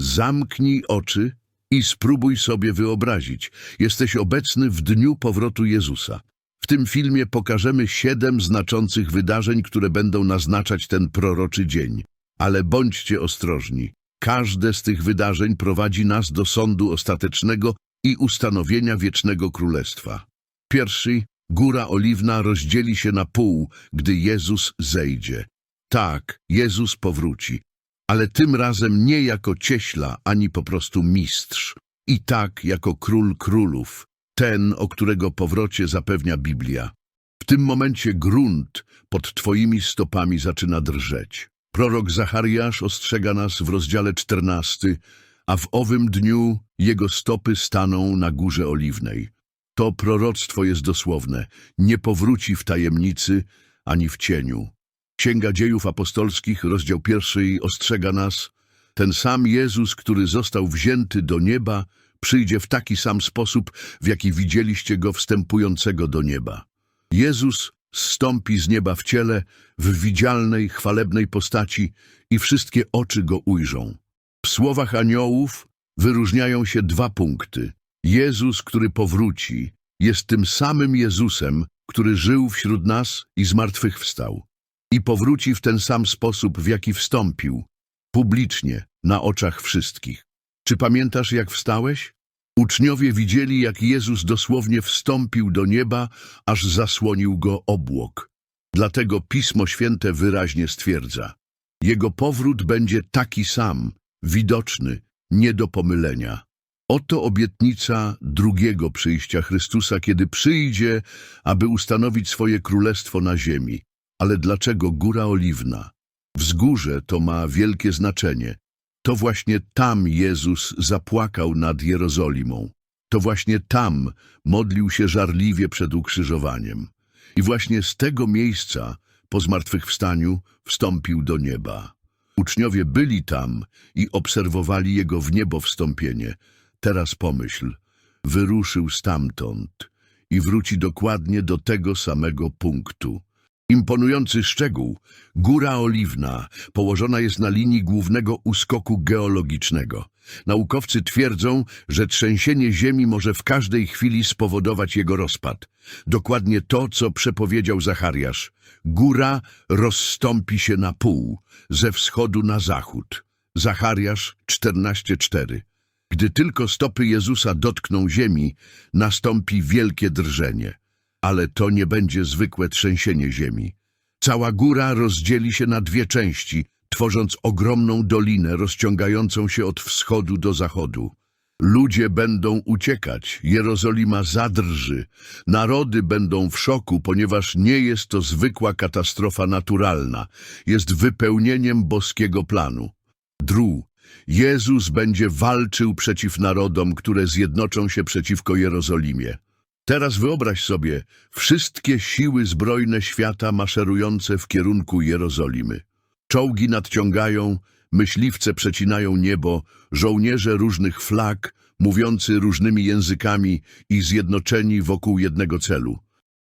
Zamknij oczy i spróbuj sobie wyobrazić. Jesteś obecny w dniu powrotu Jezusa. W tym filmie pokażemy siedem znaczących wydarzeń, które będą naznaczać ten proroczy dzień. Ale bądźcie ostrożni. Każde z tych wydarzeń prowadzi nas do sądu ostatecznego i ustanowienia wiecznego królestwa. Pierwszy, góra oliwna rozdzieli się na pół, gdy Jezus zejdzie. Tak, Jezus powróci, ale tym razem nie jako cieśla, ani po prostu mistrz. I tak jako król królów, ten, o którego powrocie zapewnia Biblia. W tym momencie grunt pod twoimi stopami zaczyna drżeć. Prorok Zachariasz ostrzega nas w rozdziale 14, a w owym dniu jego stopy staną na górze oliwnej. To proroctwo jest dosłowne, nie powróci w tajemnicy ani w cieniu. Księga Dziejów Apostolskich, rozdział pierwszy, ostrzega nas, ten sam Jezus, który został wzięty do nieba, przyjdzie w taki sam sposób, w jaki widzieliście go wstępującego do nieba. Jezus zstąpi z nieba w ciele, w widzialnej, chwalebnej postaci i wszystkie oczy go ujrzą. W słowach aniołów wyróżniają się dwa punkty. Jezus, który powróci, jest tym samym Jezusem, który żył wśród nas i zmartwychwstał. I powróci w ten sam sposób, w jaki wstąpił, publicznie, na oczach wszystkich. Czy pamiętasz, jak wstałeś? Uczniowie widzieli, jak Jezus dosłownie wstąpił do nieba, aż zasłonił go obłok. Dlatego Pismo Święte wyraźnie stwierdza, Jego powrót będzie taki sam, widoczny, nie do pomylenia. Oto obietnica drugiego przyjścia Chrystusa, kiedy przyjdzie, aby ustanowić swoje królestwo na ziemi. Ale dlaczego Góra Oliwna? Wzgórze to ma wielkie znaczenie. To właśnie tam Jezus zapłakał nad Jerozolimą. To właśnie tam modlił się żarliwie przed ukrzyżowaniem. I właśnie z tego miejsca, po zmartwychwstaniu, wstąpił do nieba. Uczniowie byli tam i obserwowali Jego w niebo wstąpienie. Teraz pomyśl, wyruszył stamtąd i wróci dokładnie do tego samego punktu. Imponujący szczegół, Góra Oliwna położona jest na linii głównego uskoku geologicznego. Naukowcy twierdzą, że trzęsienie Ziemi może w każdej chwili spowodować jego rozpad. Dokładnie to, co przepowiedział Zachariasz. Góra rozstąpi się na pół, ze wschodu na zachód. Zachariasz 14:4. Gdy tylko stopy Jezusa dotkną ziemi, nastąpi wielkie drżenie. Ale to nie będzie zwykłe trzęsienie ziemi. Cała góra rozdzieli się na dwie części, tworząc ogromną dolinę rozciągającą się od wschodu do zachodu. Ludzie będą uciekać, Jerozolima zadrży, narody będą w szoku, ponieważ nie jest to zwykła katastrofa naturalna, jest wypełnieniem boskiego planu. Dru, Jezus będzie walczył przeciw narodom, które zjednoczą się przeciwko Jerozolimie. Teraz wyobraź sobie wszystkie siły zbrojne świata maszerujące w kierunku Jerozolimy. Czołgi nadciągają, myśliwce przecinają niebo, żołnierze różnych flag, mówiący różnymi językami i zjednoczeni wokół jednego celu.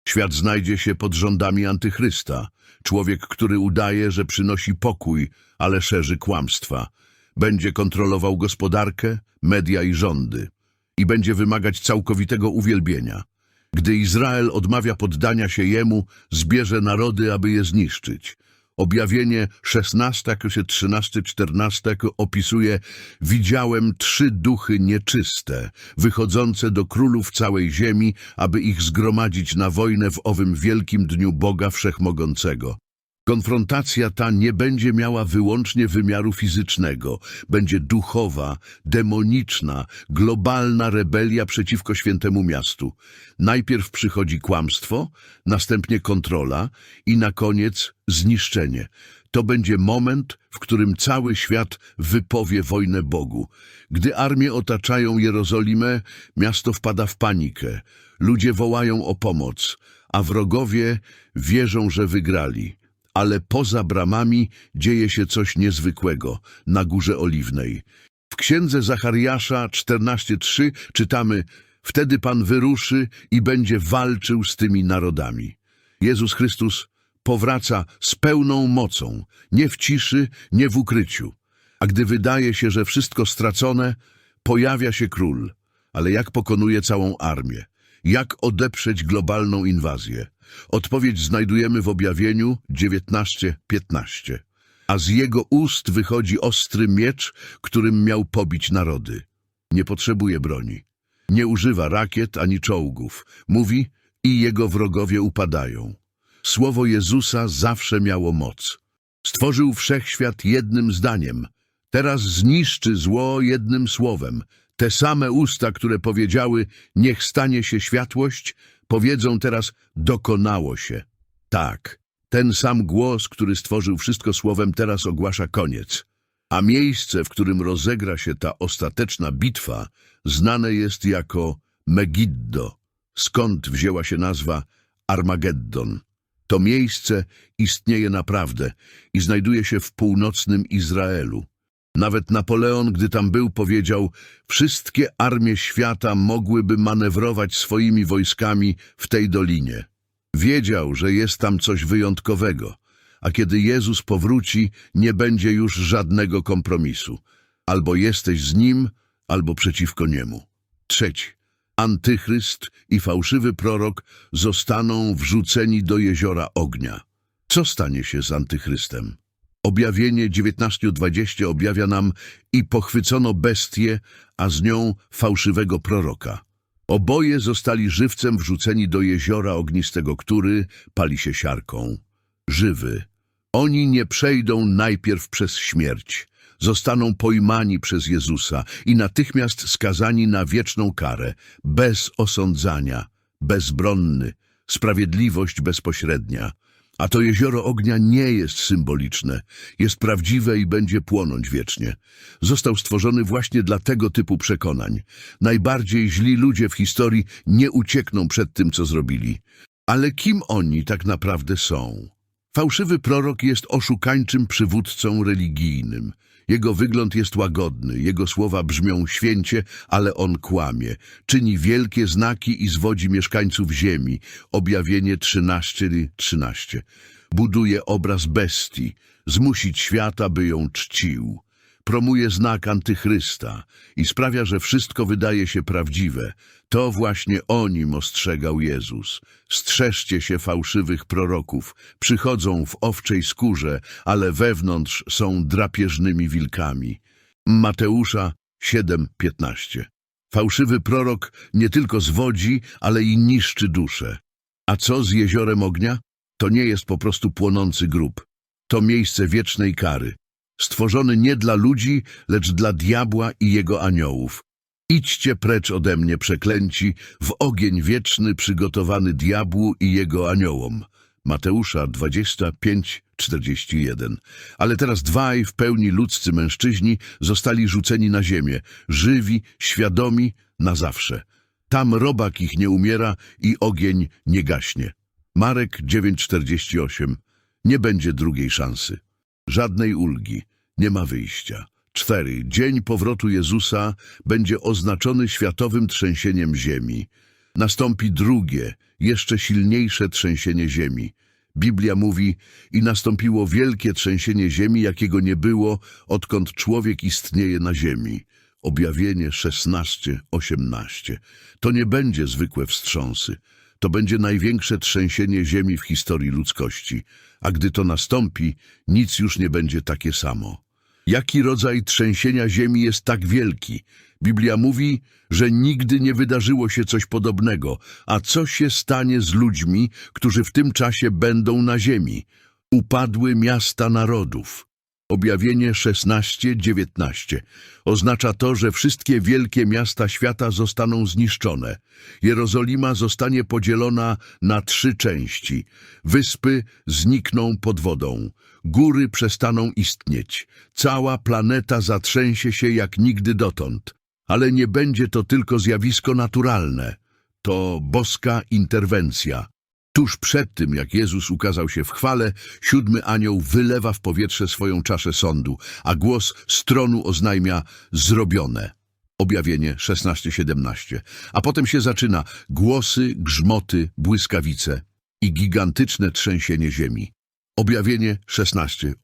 Świat znajdzie się pod rządami antychrysta, człowiek, który udaje, że przynosi pokój, ale szerzy kłamstwa. Będzie kontrolował gospodarkę, media i rządy i będzie wymagać całkowitego uwielbienia. Gdy Izrael odmawia poddania się jemu, zbierze narody, aby je zniszczyć. Objawienie 16, 13, 14 opisuje Widziałem trzy duchy nieczyste, wychodzące do królów całej ziemi, aby ich zgromadzić na wojnę w owym wielkim dniu Boga Wszechmogącego. Konfrontacja ta nie będzie miała wyłącznie wymiaru fizycznego, będzie duchowa, demoniczna, globalna rebelia przeciwko świętemu miastu. Najpierw przychodzi kłamstwo, następnie kontrola i na koniec zniszczenie. To będzie moment, w którym cały świat wypowie wojnę Bogu. Gdy armie otaczają Jerozolimę, miasto wpada w panikę. Ludzie wołają o pomoc, a wrogowie wierzą, że wygrali ale poza bramami dzieje się coś niezwykłego na Górze Oliwnej. W księdze Zachariasza 14:3 czytamy: Wtedy Pan wyruszy i będzie walczył z tymi narodami. Jezus Chrystus powraca z pełną mocą, nie w ciszy, nie w ukryciu. A gdy wydaje się, że wszystko stracone, pojawia się król. Ale jak pokonuje całą armię? Jak odeprzeć globalną inwazję? Odpowiedź znajdujemy w objawieniu 19:15. A z jego ust wychodzi ostry miecz, którym miał pobić narody. Nie potrzebuje broni. Nie używa rakiet ani czołgów. Mówi i jego wrogowie upadają. Słowo Jezusa zawsze miało moc. Stworzył wszechświat jednym zdaniem. Teraz zniszczy zło jednym słowem. Te same usta, które powiedziały, niech stanie się światłość, powiedzą teraz, dokonało się. Tak, ten sam głos, który stworzył wszystko słowem, teraz ogłasza koniec. A miejsce, w którym rozegra się ta ostateczna bitwa, znane jest jako Megiddo, skąd wzięła się nazwa Armageddon. To miejsce istnieje naprawdę i znajduje się w północnym Izraelu. Nawet Napoleon, gdy tam był, powiedział, wszystkie armie świata mogłyby manewrować swoimi wojskami w tej dolinie. Wiedział, że jest tam coś wyjątkowego, a kiedy Jezus powróci, nie będzie już żadnego kompromisu. Albo jesteś z Nim, albo przeciwko Niemu. Trzeci. Antychryst i fałszywy prorok zostaną wrzuceni do jeziora ognia. Co stanie się z Antychrystem? Objawienie 19:20 objawia nam i pochwycono bestię, a z nią fałszywego proroka. Oboje zostali żywcem wrzuceni do jeziora ognistego, który pali się siarką. Żywy. Oni nie przejdą najpierw przez śmierć. Zostaną pojmani przez Jezusa i natychmiast skazani na wieczną karę, bez osądzania, bezbronny, sprawiedliwość bezpośrednia. A to jezioro ognia nie jest symboliczne, jest prawdziwe i będzie płonąć wiecznie. Został stworzony właśnie dla tego typu przekonań. Najbardziej źli ludzie w historii nie uciekną przed tym, co zrobili. Ale kim oni tak naprawdę są? Fałszywy prorok jest oszukańczym przywódcą religijnym. Jego wygląd jest łagodny, jego słowa brzmią święcie, ale on kłamie. Czyni wielkie znaki i zwodzi mieszkańców ziemi. Objawienie 13, 13. Buduje obraz bestii, zmusić świata, by ją czcił. Promuje znak antychrysta i sprawia, że wszystko wydaje się prawdziwe. To właśnie o nim ostrzegał Jezus. Strzeżcie się fałszywych proroków. Przychodzą w owczej skórze, ale wewnątrz są drapieżnymi wilkami. Mateusza 7:15. Fałszywy prorok nie tylko zwodzi, ale i niszczy duszę. A co z jeziorem ognia? To nie jest po prostu płonący grób. To miejsce wiecznej kary. Stworzony nie dla ludzi, lecz dla diabła i jego aniołów. Idźcie precz ode mnie, przeklęci, w ogień wieczny przygotowany diabłu i jego aniołom. Mateusza 25:41. Ale teraz dwaj w pełni ludzcy mężczyźni zostali rzuceni na ziemię, żywi, świadomi, na zawsze. Tam robak ich nie umiera i ogień nie gaśnie. Marek 9:48. Nie będzie drugiej szansy. Żadnej ulgi, nie ma wyjścia. 4. Dzień powrotu Jezusa będzie oznaczony światowym trzęsieniem ziemi. Nastąpi drugie, jeszcze silniejsze trzęsienie ziemi. Biblia mówi, i nastąpiło wielkie trzęsienie ziemi, jakiego nie było, odkąd człowiek istnieje na ziemi. Objawienie 16, 18. To nie będzie zwykłe wstrząsy. To będzie największe trzęsienie ziemi w historii ludzkości. A gdy to nastąpi, nic już nie będzie takie samo. Jaki rodzaj trzęsienia ziemi jest tak wielki? Biblia mówi, że nigdy nie wydarzyło się coś podobnego. A co się stanie z ludźmi, którzy w tym czasie będą na ziemi? Upadły miasta narodów. Objawienie 16-19 oznacza to, że wszystkie wielkie miasta świata zostaną zniszczone. Jerozolima zostanie podzielona na trzy części. Wyspy znikną pod wodą. Góry przestaną istnieć. Cała planeta zatrzęsie się jak nigdy dotąd. Ale nie będzie to tylko zjawisko naturalne. To boska interwencja. Tuż przed tym, jak Jezus ukazał się w chwale, siódmy anioł wylewa w powietrze swoją czaszę sądu, a głos z tronu oznajmia zrobione. Objawienie 16-17. A potem się zaczyna głosy, grzmoty, błyskawice i gigantyczne trzęsienie ziemi. Objawienie 16-18.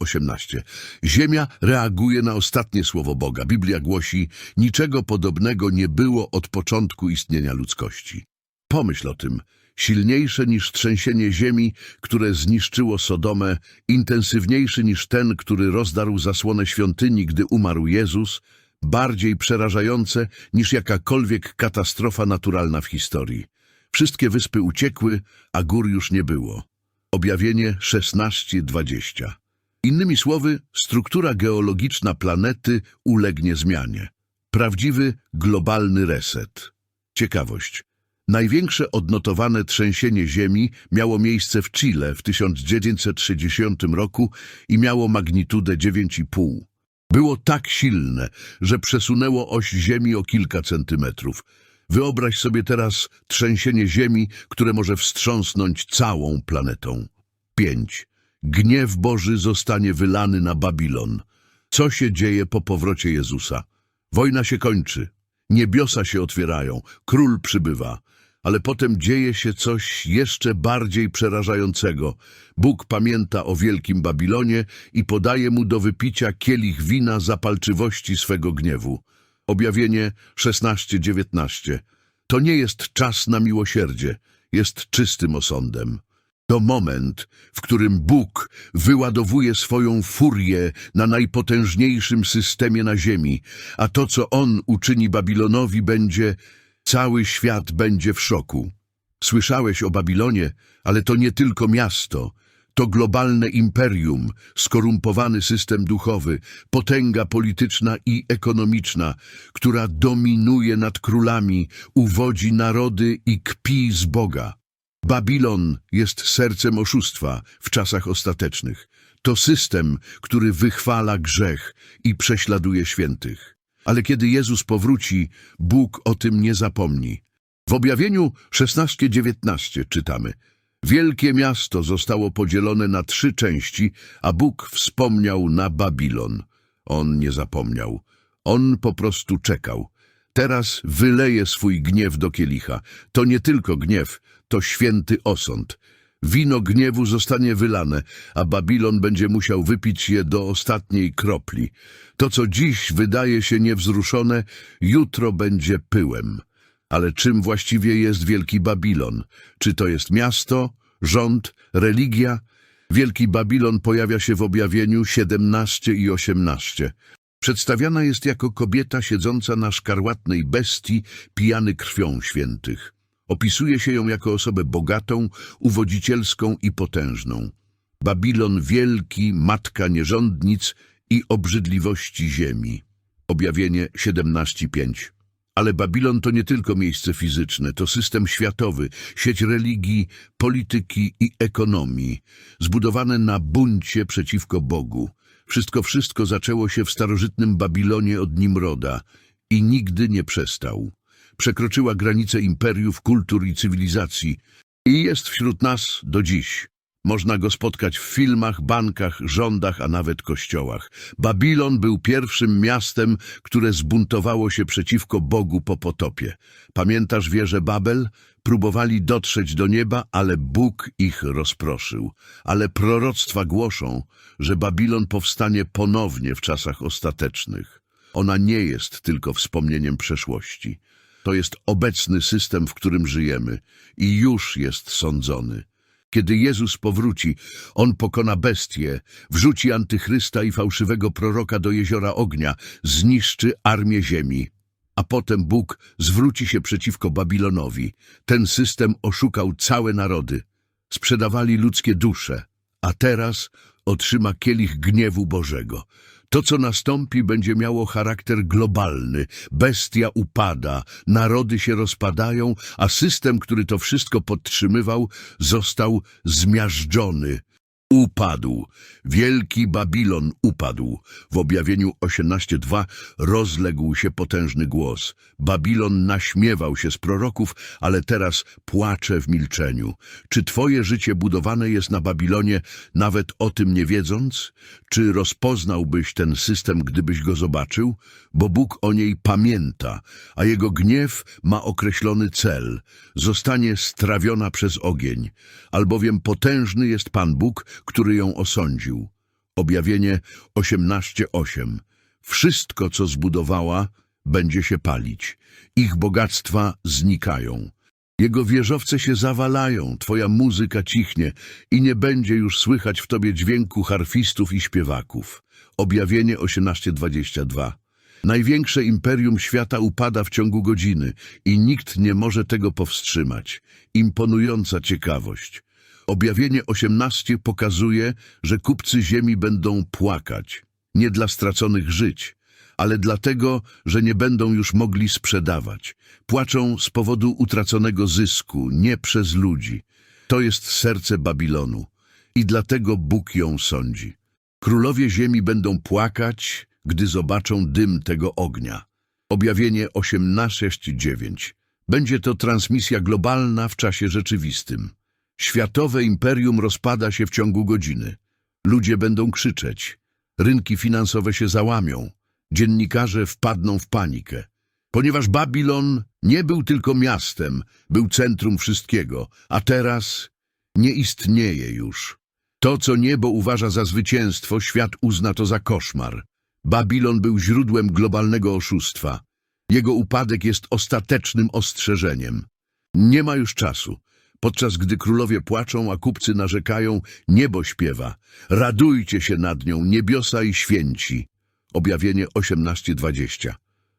Ziemia reaguje na ostatnie słowo Boga. Biblia głosi, niczego podobnego nie było od początku istnienia ludzkości. Pomyśl o tym. Silniejsze niż trzęsienie ziemi, które zniszczyło Sodomę, intensywniejszy niż ten, który rozdarł zasłonę świątyni, gdy umarł Jezus, bardziej przerażające niż jakakolwiek katastrofa naturalna w historii. Wszystkie wyspy uciekły, a gór już nie było. Objawienie 16:20. Innymi słowy, struktura geologiczna planety ulegnie zmianie. Prawdziwy globalny reset. Ciekawość. Największe odnotowane trzęsienie Ziemi miało miejsce w Chile w 1960 roku i miało magnitudę 9,5. Było tak silne, że przesunęło oś Ziemi o kilka centymetrów. Wyobraź sobie teraz trzęsienie Ziemi, które może wstrząsnąć całą planetą. 5. Gniew Boży zostanie wylany na Babilon. Co się dzieje po powrocie Jezusa? Wojna się kończy, niebiosa się otwierają, król przybywa, ale potem dzieje się coś jeszcze bardziej przerażającego. Bóg pamięta o wielkim Babilonie i podaje mu do wypicia kielich wina zapalczywości swego gniewu. Objawienie 16-19. To nie jest czas na miłosierdzie, jest czystym osądem. To moment, w którym Bóg wyładowuje swoją furię na najpotężniejszym systemie na ziemi, a to, co On uczyni Babilonowi, będzie, cały świat będzie w szoku. Słyszałeś o Babilonie, ale to nie tylko miasto. To globalne imperium, skorumpowany system duchowy, potęga polityczna i ekonomiczna, która dominuje nad królami, uwodzi narody i kpi z Boga. Babilon jest sercem oszustwa w czasach ostatecznych. To system, który wychwala grzech i prześladuje świętych. Ale kiedy Jezus powróci, Bóg o tym nie zapomni. W objawieniu 16-19 czytamy Wielkie miasto zostało podzielone na trzy części, a Bóg wspomniał na Babilon. On nie zapomniał. On po prostu czekał. Teraz wyleje swój gniew do kielicha. To nie tylko gniew, to święty osąd. Wino gniewu zostanie wylane, a Babilon będzie musiał wypić je do ostatniej kropli. To, co dziś wydaje się niewzruszone, jutro będzie pyłem. Ale czym właściwie jest Wielki Babilon? Czy to jest miasto, rząd, religia? Wielki Babilon pojawia się w objawieniu 17 i 18. Przedstawiana jest jako kobieta siedząca na szkarłatnej bestii, pijany krwią świętych. Opisuje się ją jako osobę bogatą, uwodzicielską i potężną. Babilon wielki, matka nierządnic i obrzydliwości ziemi. Objawienie 17.5 ale Babilon to nie tylko miejsce fizyczne, to system światowy, sieć religii, polityki i ekonomii, zbudowane na buncie przeciwko Bogu. Wszystko, wszystko zaczęło się w starożytnym Babilonie od Nimroda i nigdy nie przestał. Przekroczyła granice imperiów, kultur i cywilizacji i jest wśród nas do dziś. Można go spotkać w filmach, bankach, rządach, a nawet kościołach. Babilon był pierwszym miastem, które zbuntowało się przeciwko Bogu po potopie. Pamiętasz wieżę Babel? Próbowali dotrzeć do nieba, ale Bóg ich rozproszył. Ale proroctwa głoszą, że Babilon powstanie ponownie w czasach ostatecznych. Ona nie jest tylko wspomnieniem przeszłości. To jest obecny system, w którym żyjemy i już jest sądzony. Kiedy Jezus powróci, On pokona bestię, wrzuci antychrysta i fałszywego proroka do jeziora ognia, zniszczy armię ziemi. A potem Bóg zwróci się przeciwko Babilonowi. Ten system oszukał całe narody. Sprzedawali ludzkie dusze, a teraz otrzyma kielich gniewu Bożego. To, co nastąpi, będzie miało charakter globalny. Bestia upada, narody się rozpadają, a system, który to wszystko podtrzymywał, został zmiażdżony. Upadł. Wielki Babilon upadł. W objawieniu 18.2 rozległ się potężny głos. Babilon naśmiewał się z proroków, ale teraz płacze w milczeniu. Czy twoje życie budowane jest na Babilonie, nawet o tym nie wiedząc? Czy rozpoznałbyś ten system, gdybyś go zobaczył? Bo Bóg o niej pamięta, a jego gniew ma określony cel. Zostanie strawiona przez ogień. Albowiem potężny jest Pan Bóg, który ją osądził. Objawienie 18:8. Wszystko, co zbudowała, będzie się palić. Ich bogactwa znikają. Jego wieżowce się zawalają, twoja muzyka cichnie i nie będzie już słychać w tobie dźwięku harfistów i śpiewaków. Objawienie 18:22. Największe imperium świata upada w ciągu godziny i nikt nie może tego powstrzymać. Imponująca ciekawość. Objawienie 18 pokazuje, że kupcy ziemi będą płakać. Nie dla straconych żyć, ale dlatego, że nie będą już mogli sprzedawać. Płaczą z powodu utraconego zysku, nie przez ludzi. To jest serce Babilonu i dlatego Bóg ją sądzi. Królowie ziemi będą płakać, gdy zobaczą dym tego ognia. Objawienie 18:9. Będzie to transmisja globalna w czasie rzeczywistym. Światowe imperium rozpada się w ciągu godziny. Ludzie będą krzyczeć. Rynki finansowe się załamią. Dziennikarze wpadną w panikę. Ponieważ Babilon nie był tylko miastem, był centrum wszystkiego, a teraz nie istnieje już. To, co niebo uważa za zwycięstwo, świat uzna to za koszmar. Babilon był źródłem globalnego oszustwa. Jego upadek jest ostatecznym ostrzeżeniem. Nie ma już czasu. Podczas gdy królowie płaczą, a kupcy narzekają, niebo śpiewa. Radujcie się nad nią, niebiosa i święci. Objawienie 18:20.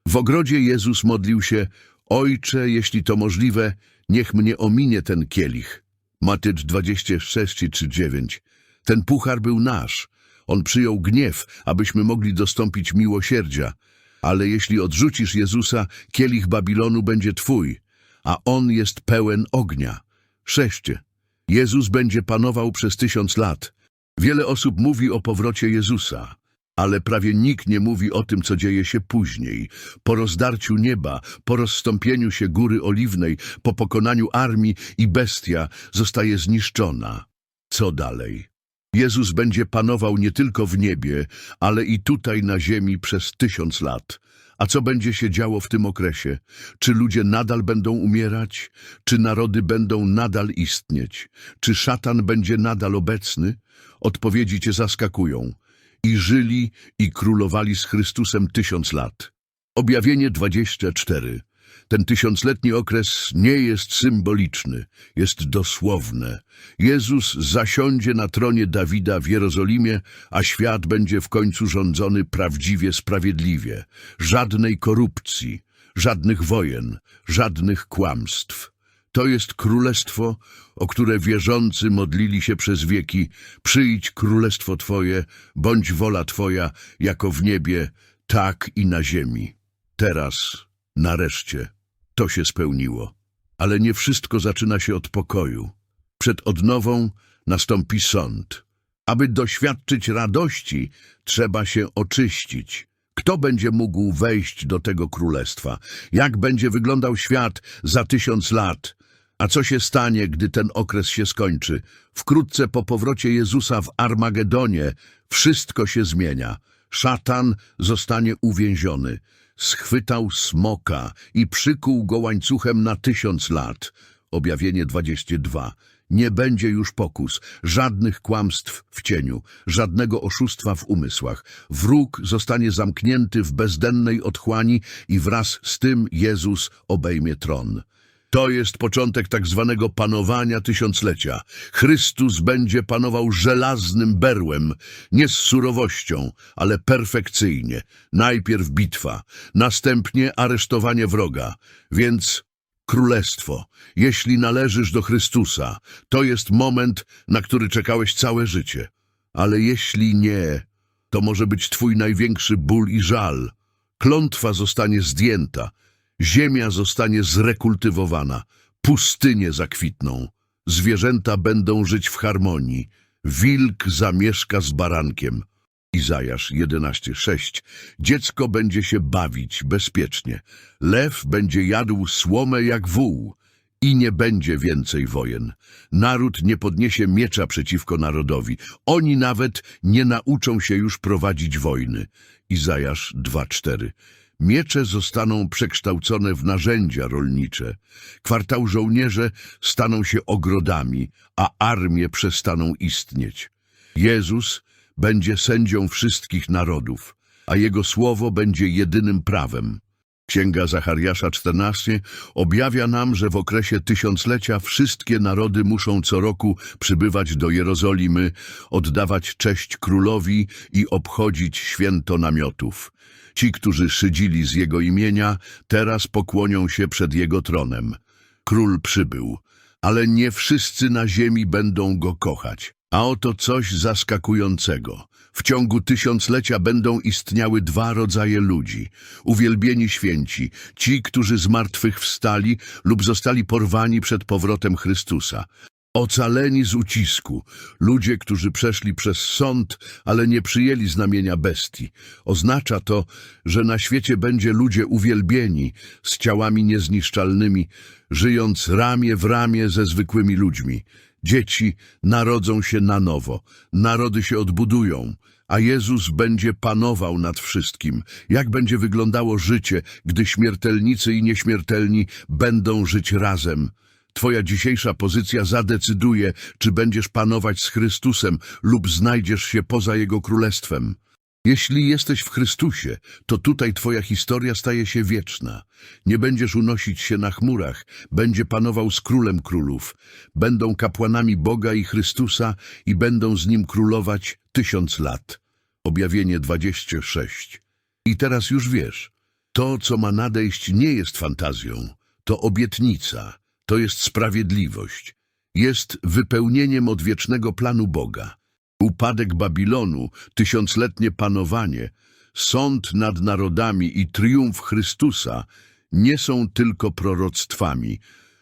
W ogrodzie Jezus modlił się, Ojcze, jeśli to możliwe, niech mnie ominie ten kielich. Matycz 26 czy 9. Ten puchar był nasz. On przyjął gniew, abyśmy mogli dostąpić miłosierdzia. Ale jeśli odrzucisz Jezusa, kielich Babilonu będzie twój, a on jest pełen ognia. Szeście. Jezus będzie panował przez tysiąc lat. Wiele osób mówi o powrocie Jezusa, ale prawie nikt nie mówi o tym, co dzieje się później. Po rozdarciu nieba, po rozstąpieniu się góry oliwnej, po pokonaniu armii i bestia zostaje zniszczona. Co dalej? Jezus będzie panował nie tylko w niebie, ale i tutaj na ziemi przez tysiąc lat. A co będzie się działo w tym okresie? Czy ludzie nadal będą umierać? Czy narody będą nadal istnieć? Czy szatan będzie nadal obecny? Odpowiedzi cię zaskakują. I żyli i królowali z Chrystusem tysiąc lat. Objawienie 24. Ten tysiącletni okres nie jest symboliczny, jest dosłowne. Jezus zasiądzie na tronie Dawida w Jerozolimie, a świat będzie w końcu rządzony prawdziwie sprawiedliwie. Żadnej korupcji, żadnych wojen, żadnych kłamstw. To jest królestwo, o które wierzący modlili się przez wieki. Przyjdź królestwo Twoje, bądź wola Twoja, jako w niebie, tak i na ziemi. Teraz, nareszcie, to się spełniło. Ale nie wszystko zaczyna się od pokoju. Przed odnową nastąpi sąd. Aby doświadczyć radości, trzeba się oczyścić. Kto będzie mógł wejść do tego królestwa? Jak będzie wyglądał świat za tysiąc lat? A co się stanie, gdy ten okres się skończy? Wkrótce po powrocie Jezusa w Armagedonie wszystko się zmienia. Szatan zostanie uwięziony. Schwytał smoka i przykuł go łańcuchem na tysiąc lat. Objawienie 22. Nie będzie już pokus, żadnych kłamstw w cieniu, żadnego oszustwa w umysłach. Wróg zostanie zamknięty w bezdennej otchłani i wraz z tym Jezus obejmie tron. To jest początek tak zwanego panowania tysiąclecia. Chrystus będzie panował żelaznym berłem, nie z surowością, ale perfekcyjnie. Najpierw bitwa, następnie aresztowanie wroga. Więc królestwo, jeśli należysz do Chrystusa, to jest moment, na który czekałeś całe życie. Ale jeśli nie, to może być twój największy ból i żal. Klątwa zostanie zdjęta, ziemia zostanie zrekultywowana, pustynie zakwitną, zwierzęta będą żyć w harmonii, wilk zamieszka z barankiem. Izajasz 11:6. Dziecko będzie się bawić bezpiecznie, lew będzie jadł słomę jak wół i nie będzie więcej wojen. Naród nie podniesie miecza przeciwko narodowi. Oni nawet nie nauczą się już prowadzić wojny. Izajasz 2:4. Miecze zostaną przekształcone w narzędzia rolnicze. Kwartał żołnierze staną się ogrodami, a armie przestaną istnieć. Jezus będzie sędzią wszystkich narodów, a Jego słowo będzie jedynym prawem. Księga Zachariasza 14 objawia nam, że w okresie tysiąclecia wszystkie narody muszą co roku przybywać do Jerozolimy, oddawać cześć królowi i obchodzić święto namiotów. Ci, którzy szydzili z jego imienia, teraz pokłonią się przed jego tronem. Król przybył, ale nie wszyscy na ziemi będą go kochać. A oto coś zaskakującego. W ciągu tysiąclecia będą istniały dwa rodzaje ludzi. Uwielbieni święci, ci, którzy z martwych wstali lub zostali porwani przed powrotem Chrystusa. Ocaleni z ucisku, ludzie, którzy przeszli przez sąd, ale nie przyjęli znamienia bestii. Oznacza to, że na świecie będzie ludzie uwielbieni, z ciałami niezniszczalnymi, żyjąc ramię w ramię ze zwykłymi ludźmi. Dzieci narodzą się na nowo, narody się odbudują, a Jezus będzie panował nad wszystkim. Jak będzie wyglądało życie, gdy śmiertelnicy i nieśmiertelni będą żyć razem? Twoja dzisiejsza pozycja zadecyduje, czy będziesz panować z Chrystusem lub znajdziesz się poza Jego królestwem. Jeśli jesteś w Chrystusie, to tutaj Twoja historia staje się wieczna. Nie będziesz unosić się na chmurach, będzie panował z Królem Królów. Będą kapłanami Boga i Chrystusa i będą z Nim królować tysiąc lat. Objawienie 26. I teraz już wiesz, to, co ma nadejść, nie jest fantazją, to obietnica, to jest sprawiedliwość, jest wypełnieniem odwiecznego planu Boga. Upadek Babilonu, tysiącletnie panowanie, sąd nad narodami i triumf Chrystusa nie są tylko proroctwami,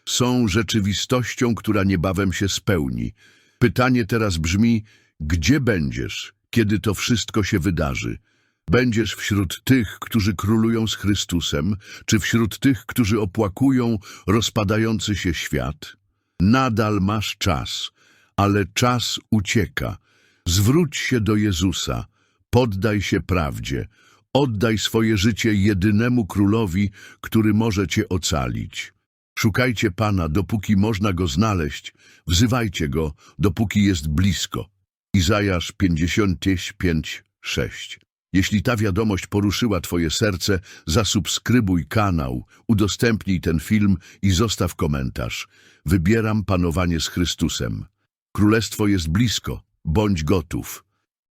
są rzeczywistością, która niebawem się spełni. Pytanie teraz brzmi, gdzie będziesz, kiedy to wszystko się wydarzy? Będziesz wśród tych, którzy królują z Chrystusem, czy wśród tych, którzy opłakują rozpadający się świat? Nadal masz czas, ale czas ucieka. Zwróć się do Jezusa, poddaj się prawdzie, oddaj swoje życie jedynemu królowi, który może cię ocalić. Szukajcie Pana, dopóki można Go znaleźć, wzywajcie Go, dopóki jest blisko. Izajasz 55, 6 Jeśli ta wiadomość poruszyła Twoje serce, zasubskrybuj kanał, udostępnij ten film i zostaw komentarz. Wybieram panowanie z Chrystusem. Królestwo jest blisko, bądź gotów.